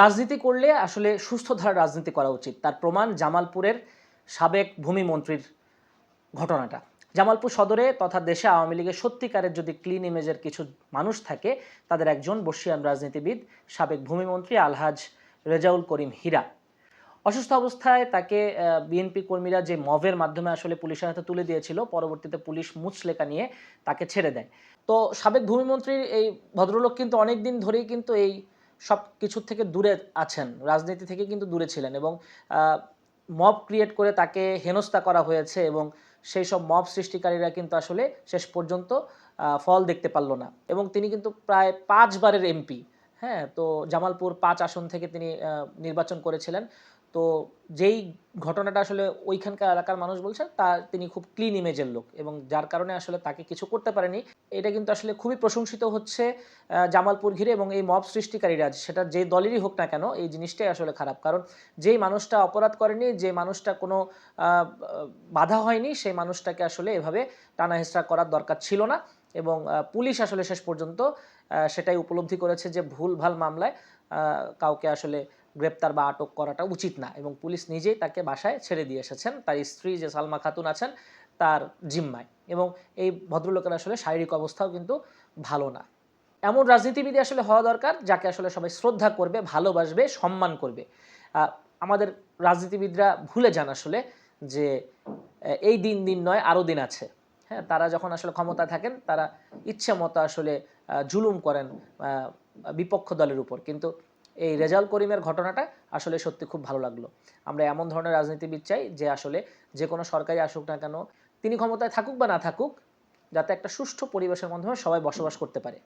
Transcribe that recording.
রাজনীতি করলে আসলে সুস্থ ধারার রাজনীতি করা উচিত। তার প্রমাণ জামালপুরের সাবেক ভূমি মন্ত্রীর ঘটনাটা। জামালপুর সদরে তথা দেশে আওয়ামী লীগের সত্যিকারের যদি ক্লিন ইমেজের কিছু মানুষ থাকে, তাদের একজন বর্ষিয়ান রাজনীতিবিদ, সাবেক ভূমিমন্ত্রী আলহাজ রেজাউল করিম হীরা। অসুস্থ অবস্থায় তাকে বিএনপি কর্মীরা যে মভের মাধ্যমে আসলে পুলিশের হাতে তুলে দিয়েছিল, পরবর্তীতে পুলিশ মুচলেকা নিয়ে তাকে ছেড়ে দেয়। তো সাবেক ভূমিমন্ত্রীর এই ভদ্রলোক কিন্তু অনেক দিন ধরেই কিন্তু এই সব কিছুর থেকে দূরে আছেন, রাজনীতি থেকে কিন্তু দূরে ছিলেন এবং মব ক্রিয়েট করে তাকে হেনস্থা করা হয়েছে এবং সেই সব মব সৃষ্টিকারীরা কিন্তু আসলে শেষ পর্যন্ত ফল দেখতে পারল না এবং তিনি কিন্তু প্রায় পাঁচবারের এমপি। হ্যাঁ তো জামালপুর পাঁচ আসন থেকে তিনি নির্বাচন করেছিলেন। তো যেই ঘটনাটা আসলে ওইখানকার এলাকার মানুষ বলছে, তা তিনি খুব ক্লিন ইমেজের লোক এবং যার কারণে আসলে তাকে কিছু করতে পারেনি। এটা কিন্তু আসলে খুবই প্রশংসিত হচ্ছে জামালপুর ঘিরে এবং এই মব সৃষ্টিকারীরা, সেটা যে দলেরই হোক না কেন, এই জিনিসটাই আসলে খারাপ। কারণ যেই মানুষটা অপরাধ করেনি, যে মানুষটা কোনো বাধা হয়নি, সেই মানুষটাকে আসলে এভাবে টানা হেঁচড়া করার দরকার ছিল না এবং পুলিশ আসলে শেষ পর্যন্ত সেটাই উপলব্ধি করেছে যে ভুল ভালো মামলায় কাউকে আসলে গ্রেপ্তার বা আটক করাটা উচিত না এবং পুলিশ নিজেই তাকে বাসায় ছেড়ে দিয়ে এসেছেন। তার স্ত্রী যে সালমা খাতুন আছেন, তার জিম্মায় এবং এই ভদ্রলোকের আসলে শারীরিক অবস্থাও কিন্তু ভালো না। এমন রাজনীতিবিদ আসলে হওয়া দরকার যাকে আসলে সবাই শ্রদ্ধা করবে, ভালোবাসবে, সম্মান করবে। আমাদের রাজনীতিবিদরা ভুলে যান আসলে যে এই দিন দিন নয় আরও দিন আছে। হ্যাঁ তারা যখন আসলে ক্ষমতা থাকেন, তারা ইচ্ছে মতো আসলে জুলুম করেন বিপক্ষ দলের উপর। কিন্তু এই রেজাল করিমের ঘটনাটা আসলে সত্যি খুব ভালো লাগল। আমরা এমন ধরনের রাজনীতিবিদ চাই যে আসলে যে কোনো সরকারি আসুক না কেন, তিনি ক্ষমতায় থাকুক বা না থাকুক, যাতে একটা সুষ্ঠু পরিবেশের মাধ্যমে সবাই বসবাস করতে পারে।